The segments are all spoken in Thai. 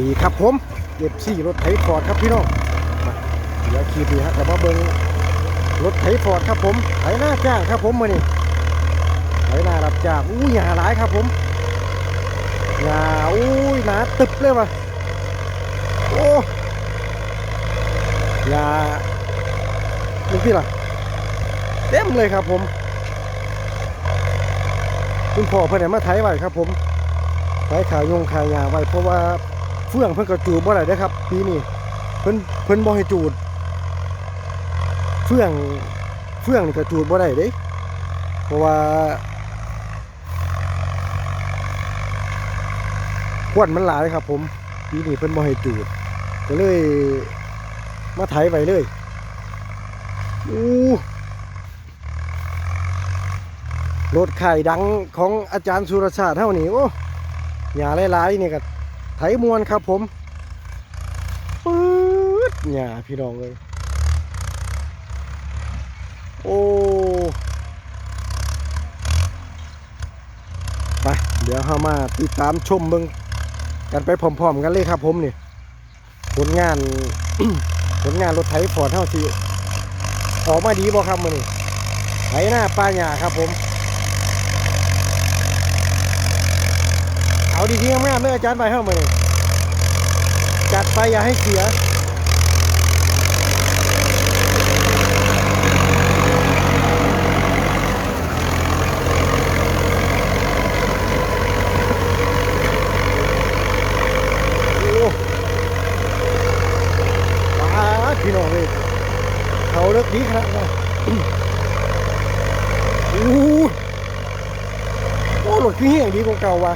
ดีครับผมเก็บซี่รถไถฟอร์ดครับพี่น้องมาเดี๋ยวขี่ดีฮะแต่ว่าเบิ้งรถไถฟอร์ดครับผมไถหน้าจ้างครับผมมานี่ไถหน้ารับจ้างอู้ยหาหลายครับผมหยาอู้ยหนาตึบเลยว่ะโอ้หยาดูพี่ล่ะเต็มเลยครับผม คุณพ่อเพิ่นมาไถไว้ครับผมไถขายงขายยาไว้เพราะว่า เฟื่องเพิ่นก็จูดบ่ได้เด้ครับ ปีนี้เพิ่นเพิ่นบ่ให้จูด เฟื่องเฟื่องนี่ก็จูดบ่ได้เด้เพราะว่าควันมันหลายครับ ผมปีนี้เพิ่นบ่ให้จูด ก็เลย มาไถไว้เลยอู้รถไข่ดังของอาจารย์สุรชาติเท่านี้โอ้หญ้าหลายๆนี่ก็ ไถมวนครับผมปื๊ดหญ้าพี่น้องเลย โอ้ไปเดี๋ยวเรามาติดตามชมเบิ่งกันไปพร้อมๆกันเลยครับผมนี่ผลงานผลงานรถไถฟอร์ดเท่าสิออกมาดีบ่ครับมือนี้ไถหน้าป้าหญ้าครับผม เอาดีๆงามๆเด้อาจารย์ไปเฮ้ามื้อนี้จัดไปอย่าให้เสียโอ้ว้าพี่น้องเลยเขาเลิกดีขนาดนั้นโอ้โหรถคือเฮี้ยงดีกว่าเก่าว่ะ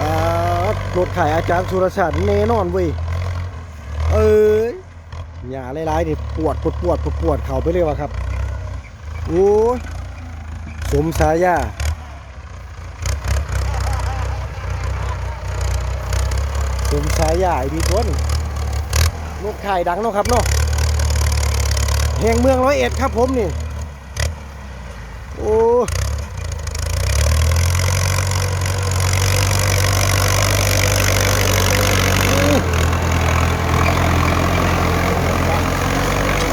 อ่า รถขายอาจารย์สุรชาติแน่นอนเว้ย เอ้ยหยาหลายๆนี่ปวดปวดปวดปวดปวดเข่าไปเลยว่ะครับ โอ้ยสมสายาผมชายใหญ่ดีทนนกไข่ดังเนาะครับเนาะแห่งเมืองร้อยเอ็ดครับผมนี่ โอ้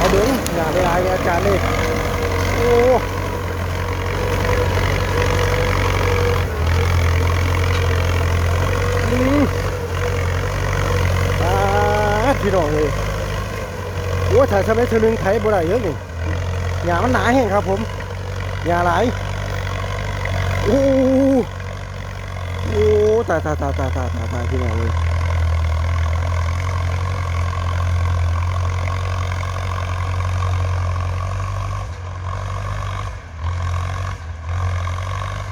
เอาเบิ้งงานเวลาเนี่ยอาจารย์เลยโอ้อืมอ่าพี่น้องเลยโอ้ถ่ายทำไมเธอนึงไถบ่ได้เยอะนี่หญ้ามันหนาแห้งครับผมหญ้าหลายโอ้โหโอ้ตายตายตายตายตายตายตายพี่น้องเลย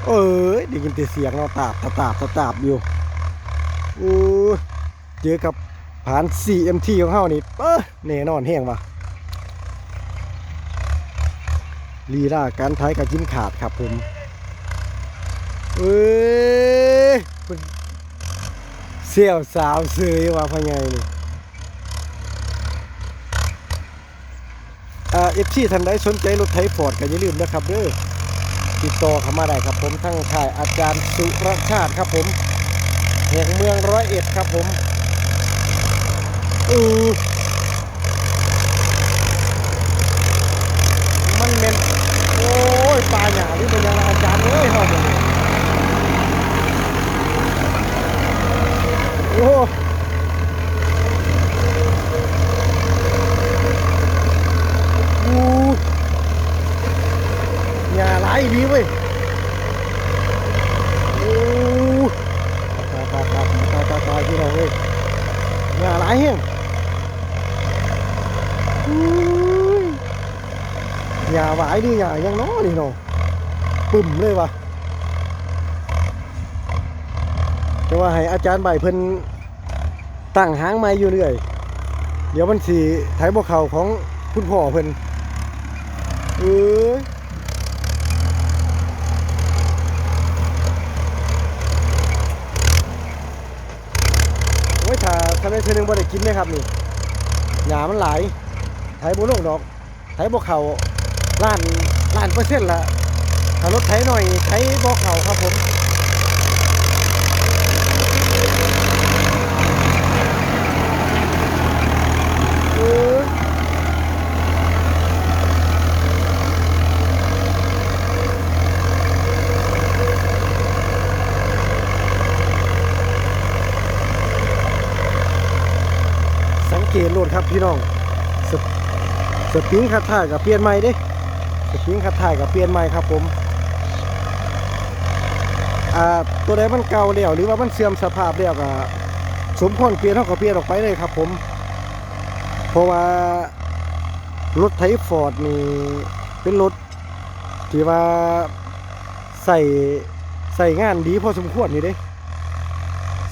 เอ้ยได้ยินแต่เสียงเนาะตาบตาบตาบตาตาบอยู่โอ้เจอกับผ่าน CMT ของเฮานี่เออแน่นอนแห้งว่ะลีลาการท้ายกับจิ้นขาดครับผมเอ้ยเสี่ยวสาวเสยว่าพะไงนี่อ่าเอฟที่ท่านใดสนใจรถไถฟอร์ดก็อย่าลืมนะครับเด้อ ติดต่อเข้ามาได้ครับผมทั้งค่ายอาจารย์สุรชาติครับผมแห่งเมืองร้อยเอ็ดครับผมอือมันเป็นโอ้ยปลาหยาที่เป็นยังไงอาจารย์เอ้ยเฮาบ่เนี่ยโอ้อู้หยาหลาย ดีเว้ยโอ้ตายตายตายตายตายตายพี่น้องเอ้ยหน้าหลายแห้งอุ้ยอย่าหวายดิอย่ายังน้อนี่เนาะปุ่มเลยวะแต่ว่าให้อาจารย์ใบเพิ่นตั้งหางไม้อยู่เรื่อย เดี๋ยวมันสีไถบกเขาของคุณพ่อเพิ่นเอ้ยโอ้ ทำได้เพื่อนึงบ่ได้กินไหมครับนี่หยามันหลายไถบ่ลงดอกไถบ่เข่าล้านล้านเปอร์เซ็นต์ละถ้ารถไถหน่อยไถบ่เข่าครับผม เกตโหลดครับพี่น้องสสปริงคัดท้ายกับเปลี่ยนใหม่เด้สปริงคัดท้ายกับเปลี่ยนใหม่ครับผมอ่าตัวใดมันเก่าแล้วหรือว่ามันเสื่อมสภาพแล้วก็สมควรเปลี่ยนเท่ากับเปลี่ยนออกไปเลยครับ ผม เพราะว่ารถไถฟอร์ดนี่เป็นรถที่ว่าใส่ใส่งานดีพอสมควรนี่เด้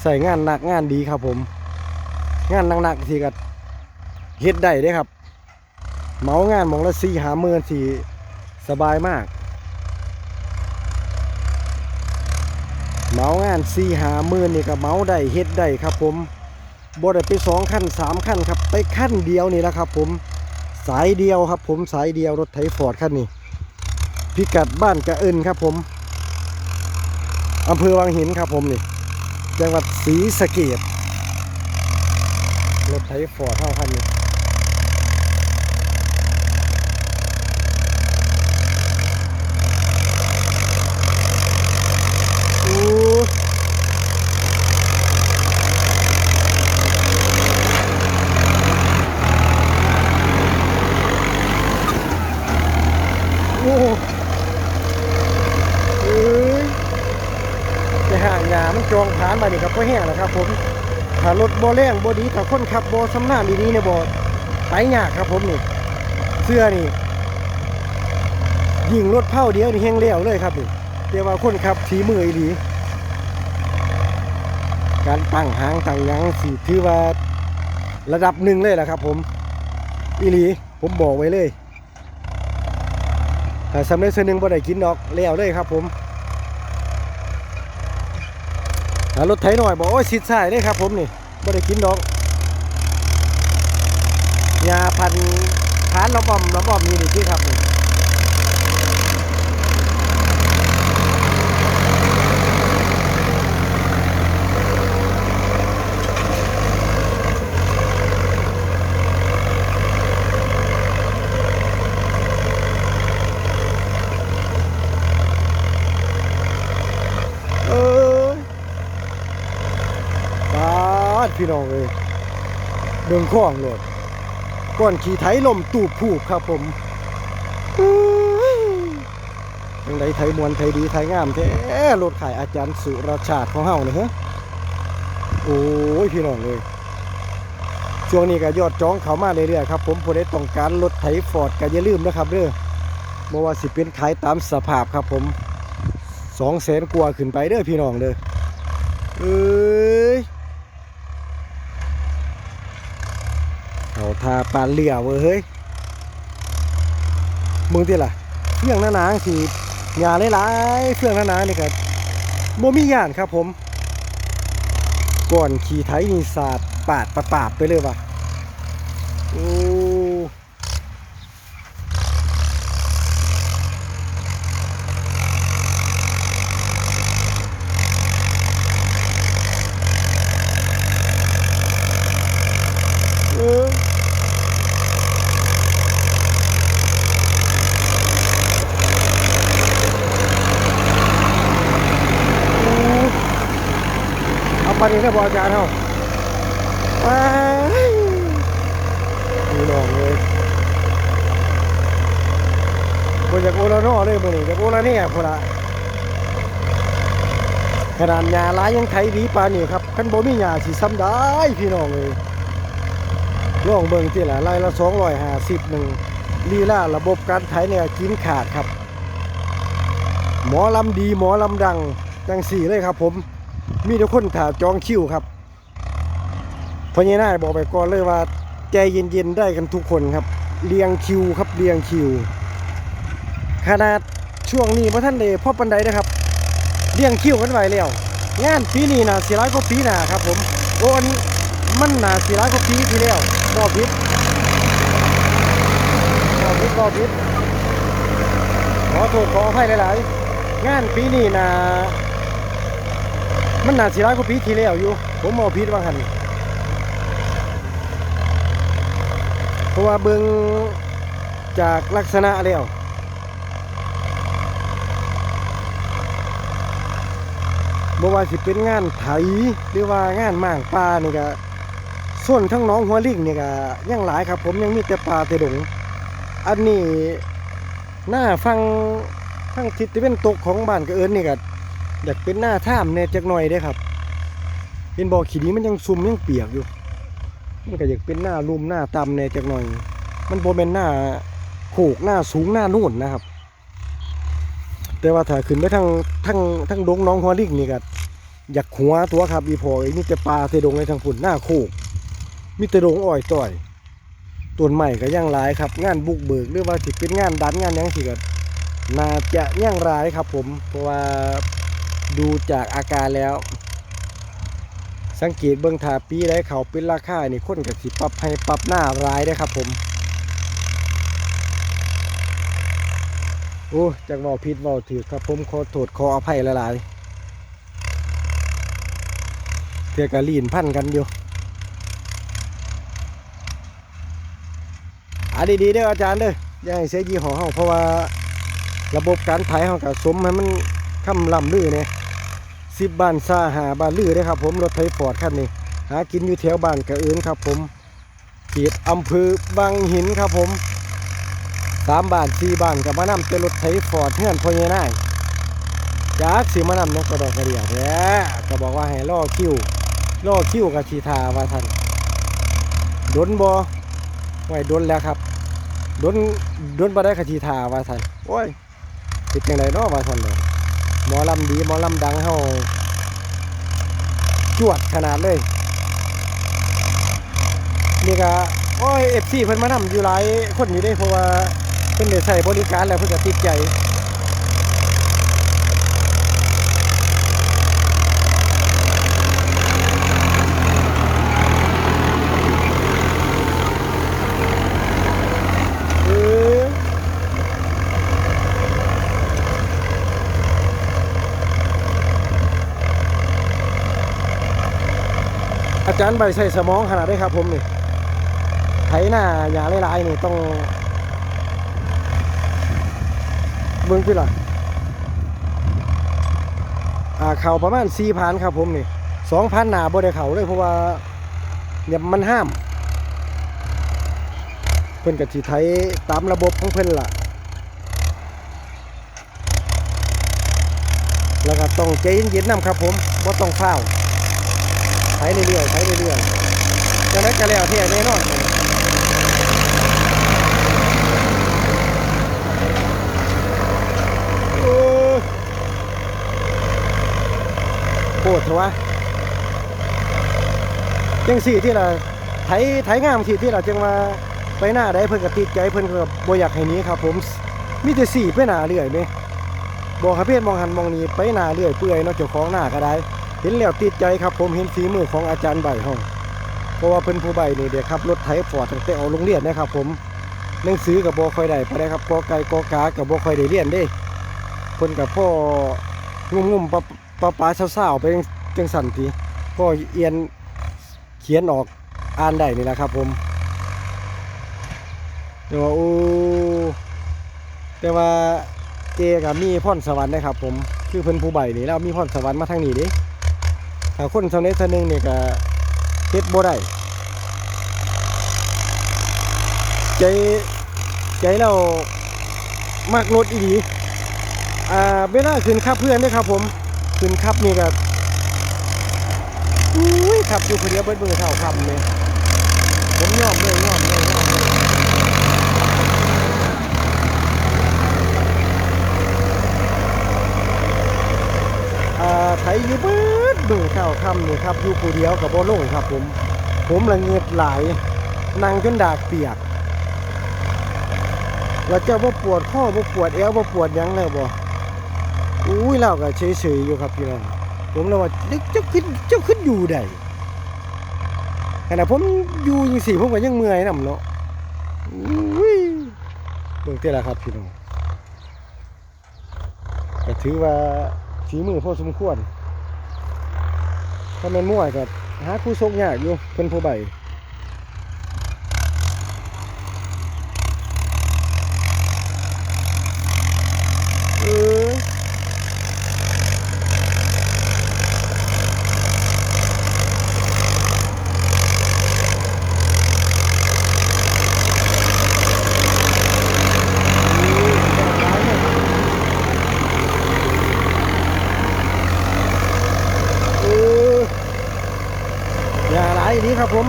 ใส่งานหนักงานดีครับผม งานหนักๆที่ก็ เฮ็ดได้เด้ครับ เมางานมองละสี่หาเมือนสี่สบายมาก เมางานสี่หาเมือนนี่ก็เมาได้เฮ็ดได้ครับผมบ่ได้ไปสองขั้นสามขั้นครับ ไปขั้นเดียวนี่แหละครับ ผมสายเดียวครับ ผมสายเดียวรถไถฟอร์ดคันนี้พิกัดบ้านกระเอินครับผมอำเภอวังหินครับผมนี่จังหวัดศรีสะเกดรถไถฟอร์ดเท่าคันนี้อู้โอ้เอ้ย จะห่างยามันจองฐานมานี่ครับก็แห้งแล้วครับ ผม ถ้ารถบ่แรงบดีถ้าคนขับบสำนาญดีๆเนี่ยบ่ไปยากครับผมนี่เสื้อนี่ยิงรถเผาเดียวนี่แห้งเลี้ยวเลยครับนี่แต่ว่าคนขับฝีมืออีหลีการตั้งหางตั้งยังสิถือว่าระดับหนึ่งเลยแหละครับ ผมอีหลีผมบอกไว้เลยถ้าสำเร็จเส้นหนึ่งบ่ได้กินดอกแล้วเลยครับ ผมหารถไถหน่อยบอกโอ้ยชิดสายเลยครับผมนี่ ไม่ได้กินดอกยาพันธุ์ฐานระบอมระบอมนี่นี่ที่ครับนี่เอ้ย ปาด พี่น้องเลยเดินข้องโหลดก่อนขี่ไถลมตูบผูกครับผมยังไงไทยมวนไทยดีไทยงามแท้รถขายอาจารย์สุรชาติของเฮาเนี่ยฮะโอ้ยพี่น้องเลยช่วงนี้ก็ยอดจองเขามาเรื่อยๆครับผมผู้ใดต้องการรถไถฟอร์ดก็อย่าลืมนะครับเด้อบ่ว่าสิเป็นขายตามสภาพครับผมสองแสนกว่าขึ้นไปเด้อพี่น้องเด้อเอ้ยเอ ทาปานเหลี่ยวเว้ยเฮ้ยมึงที่ล่ะเฟื่องหน้าๆสิงานหลายๆเฟื่องหน้าๆนี่ครับบ่มีงานครับผม ก่อนขี่ไทยนี่สาดปาดประปาบไปเลยว่ะโอ้เออ เอาไปนี่ได้บอาจารย์เฮาไปดูน้องเลยบ่อยากโอละนอเลยมื้อนี้อยากโอละเนี่ยพุ่นละขนาดหญ้าหลายยังไถดีปานนี้ครับคันบ่มีหญ้าสิซ้ำได้พี่น้องเลยลองเบิ่งติล่ะไร่ละ250หนึ่งลีลาระบบการไถเนี่ยกินขาดครับ หมอลำดีหมอลำดังจังสี่เลยครับผม มีทุกคนถาจองคิวครับพญานาคบอกไปก่อนเลยว่าใจเย็นๆได้กันทุกคนครับ เรียงคิวครับเรียงคิว ขนาดช่วงนี้พระท่านเลยพ่อปันไดนะครับ เรียงคิวกันไว้แล้วงานปีนี้นะสีร้อยกว่าปีหนาครับ ผมโอ้อันมันหนาสีร้อยกว่าปีที่แล้วบอพิษบอพิษบอพิษขอโทษขออภัยหลายๆงานปีนี้นะ มันน่าสิร้ายกว่าปีที่แล้วอยู่ ผมมองผิดว่าหันเพราะว่าเบิงจากลักษณะแล้วบ่ว่าสิเป็นงานไถหรือว่างานหม่างปลานี่ก็ส่วนทั้งน้องหัวลิงเนี่ยก็ยังหลายครับ ผมยังมีแต่ปลาแต่ดง อันนี้หน้าฟังทางทิศตะเวนตกของบ้านกระเอิญนี่ก็ อยากเป็นหน้าถ้ำแน่จักหน่อยเด้ครับ เป็นบ่อขี้นี้มันยังซุ่มยังเปียกอยู่ มันก็อยากเป็นหน้าลุ่มหน้าต่ำแน่จักหน่อย มันโบเป็นหน้าโขกหน้าสูงหน้านู่นนะครับ แต่ว่าถ้าขึ้นไปทางทางทางดงน้องหัวลิงนี่ก็อยากหัวตัวครับอีพอไอ้นี่แต่ปลาแต่ดงในทางฝุ่นหน้าโคกมีแต่ดงอ้อยต่อยต้นใหม่ก็ยังหลายครับ งานบุกเบิกหรือว่าสิเป็นงานดันงานยังสิก็น่าจะยังหลายครับ ผมเพราะว่า ดูจากอาการแล้ว สังเกตเบื้องถาปีได้เขาเป็นราคานี่คนกับสิปรับให้ปรับหน้าร้ายได้ครับผมโอ้จากเว่าผิดเว่าถือครับผมขอโทษขออภัยหลายๆเพื่อกะลีนพันกันอยู่อะดีๆเด้ออาจารย์เด้ออย่าให้เสียยี่ห้อเฮาเพราะว่าระบบการขายเฮาก็สมให้มันคำลำลือเนี่ย สิบบ้านซาหาบ้านลือเด้ครับ ผมรถไถฟอร์ดคันนี้ หากินอยู่แถวบ้านกระเอินครับ ผมเขตอำเภอบางหินครับผมสามบ้านสี่บ้านกับมานำเป็นรถไถฟอร์ดเฮือนพอใหญ่นายจากสิมานำเนี่ยก็ดอกกระเดียดแท้ก็บอกว่าให้ล่อคิวล่อคิวกับชีทาว่าท่านดนบอไว้ดนแล้วครับดนดนบ่ได้ขจีทาว่าท่านโอ้ยเป็นจังไดเนาะว่าท่านเลย หมอลำดีหมอลำดังเฮาจวดขนาดเลย นี่ก็โอ้ย FC เพิ่นมานำอยู่หลายคนอยู่ได้เพราะว่าเพิ่นได้ใช้บริการแล้วเพิ่นก็ติดใจ เออ อารใบใส่สมองขนาดได้ครับผมนี่ไถหน้าหยาหลายๆนี่ต้องเบิ่งพี่ล่ะอ่าเข่าประมาณสี่พันครับผมนี่สองพันหนาบ่ได้เข่าเลยเพราะว่าเนี่ยมันห้าม เพิ่อนก็สิไถตามระบบของเพิ่อนล่ะ แล้วก็ต้องใจเย็นๆนํครับผมบ่าต้องฟ้า ถเรื่อยๆไถเรื่อยๆจังได๋ก็แล้วแท้แน่นอนโคตรเถอะวะจังสี่ที่ละไถไถงามสี่ที่ละจังว่าไปหน้าได้เพิ่นกติดใจเพิ่นก็บ่อยากให้นี้ครับ ผมมีแต่สี่ไปหน้าเรื่อยเด้บอกครับเพศมองหันมองนี้ไปหน้าเรื่อยเปื่อยนาะเจ้าของหน้าก็ได้ เห็นแล้วติดใจครับผมเห็นฝีมือของอาจารย์ใบเฮาเพราะว่าเพิ่นผู้ใบนี่เด็กขับรถไถฟอร์ดตั้งแต่เอาโรงเรียนนะครับผมหนังสือก็บ่ค่อยได้ปานใดครับกอไก่กอกาก็บ่ค่อยได้เรียนเด้เพิ่นก็พ่องุ่มๆปะปะปาเศร้าๆไปจังสันทีพ่อเอียนเขียนออกอ่านได้นี่แหละครับผมแต่ว่าโอ้แต่ว่าเจกับมีพรสวรรค์นะครับผมคือเพิ่นผู้ใบนี่แล้วมีพรสวรรค์มาทางนี้ด้ ถ้าคนเท่านี้เท่านึงเนี่ยก็เฮ็ดบ่ได้ใจใจเรามากรถอีหลีอ่าเวลาขึ้นขับเพื่อนด้วยครับผมขึ้นขับนี่ก็อุ้ยขับอยู่คนเดียวเบิดมือเท่าคำเลยผมยอมเลยยอมเลยยอมเลยอ่าไถอยู่เบิดเบิ่งข้าวค่ำนี่ครับอยู่ผู้เดียวกับบ่ลงครับผม ผมละเงียดหลายนั่งจนดากเปียกว่าเจ้าบ่ปวดข้อบ่ปวดเอวบ่ปวดยังแล้วบ่อุ้ยเราก็เฉยๆอยู่ครับพี่น้องผมเลยว่าเด็กเจ้าขึ้นเจ้าขึ้นอยู่ได้ขณะผมอยู่จังซี่ผมก็ยังเมื่อยนำเนาะอุ้ยเบิ่งเท่าละครับพี่น้องก็ถือว่าฝีมือพอสมควร ถ้าแมันมั่วก็หาคู่ชกยากอยู่เพิ่นผู้ใบเออ ครับผม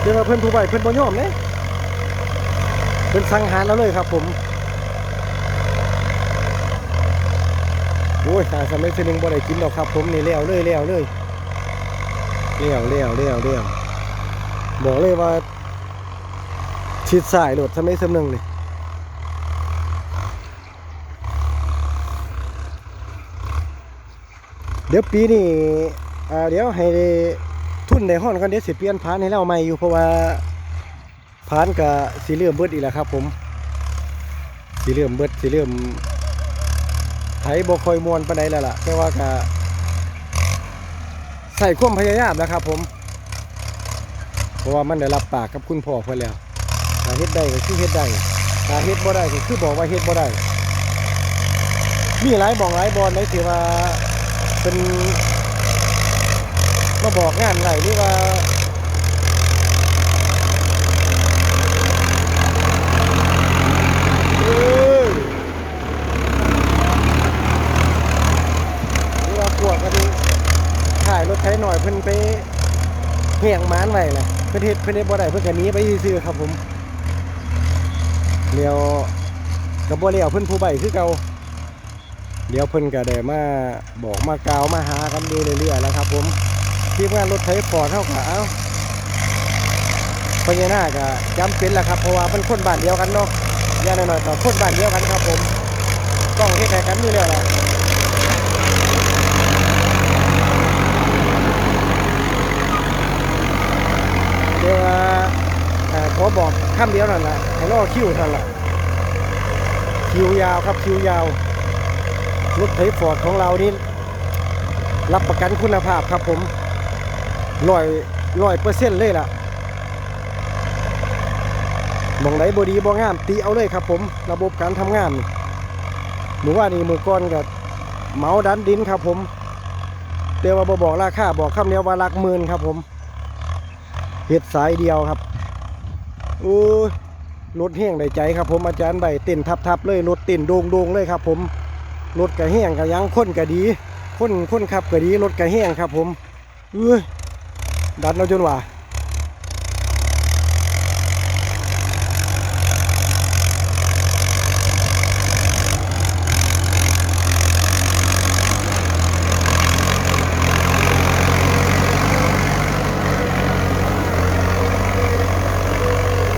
เดี๋ยวเพิ่นผู้ใบเพิ่นบ่ยอมเด้เพิ่นสังหารเราเลยครับผมโอ้ยหาสมัยเสนึงบ่ได้กินดอกครับ ผมนี่แล้วเลยแล้วเลยแล้วแล้ยวแล้วแล้วบอกเลยว่า ชิดสายโดดสมัยสำนึงนี่เดี๋ยวปีนี้อ่าเดี๋ยวให้ ได้ทุนได้อนกันเดี๋ยวสิเปลี่ยนพานให้เราใหม่อยู่เพราะว่าพานก็สิเริ่มเบิดอีกแล้วครับ ผมสิเริ่มเบิดสิเริ่มไถบ่คอยมวนปานใดแล้วล่ะแต่ว่าก็ใส่ความพยายามแล้วครับ ผม เพราะว่ามันได้รับปากกับคุณพ่อเพิ่นแล้วถ้าเฮ็ดได้ก็คือเฮ็ดได้ถ้าเฮ็ดบ่ได้ก็คือบอกว่าเฮ็ดบ่ได้มีหลายบ่องหลายบอลได้ที่ว่าเป็น มาบอกงานไหนหรือว่าเอ้ยหรือว่าพวกกันถ่ายรถไถหน่อยเพิ่นไปเหี่ยงม้านไว้แหละเพิ่อนเฮ็ดเพิ่อนเฮ็ดบ่ได้เพิ่อนก็หนีไปซื่อครับผมเดี๋ยวก็บ่แล้วเพิ่นผู้ใบคือเก่าเดี๋ยวเพิ่นก็ได้มาบอกมากล่าวมาหากันอยู่เรื่อยๆแล้วครับผม ทีมงานรถไถฟอร์ดเฮาก็เอ้าพญานาคก็จำเป็นแหละครับเพราะว่ามันคนบ้านเดียวกันเนาะย่างน้อยๆก็คนบ้านเดียวกันครับผมต้องเฮ็ดให้กันอยู่แล้วล่ะเดี๋ยวว่าเอ่อขอบอกคำเดียวนั่นแหละให้รอคิวนั่นแหละคิวยาวครับคิวยาวรถไถฟอร์ดของเรานี่รับประกันคุณภาพครับผม ร้อยร้อยเปอร์เซ็นต์เลยล่ะมองไหนบดีบ่งามตีเอาเลยครับผม ระบบการทำงานหนูว่านี่มือก้อนกับเมาดันดินครับผมเดี๋ยวว่าบอกราคาบอกคำเดียวว่าลักหมื่นครับผมเฮ็ดสายเดียวครับโอ้ยรถแห้งได้ใจครับผมอาจารย์ใบเต้นทับๆเลยรถเต้นโดงๆเลยครับผมรถกระแห้งกระยังคนกระดีคนคนขับกระดีรถกระแห้งครับผมเอ้ย ดันเราจนว่า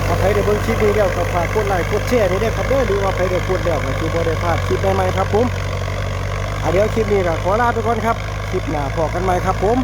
ถ้าใครได้เบิ่งคลิปนี้แล้วก็ฝากกดไลค์กดแชร์นี่ด้วยครับเด้อหรือว่าใครได้กดแล้วก็คือบ่ได้พลาดคลิปใหม่ๆครับผมอะเดี๋ยวคลิปนี้ก็ขอลาไปก่อนครับ คลิปหน้าพอกันใหม่ครับผม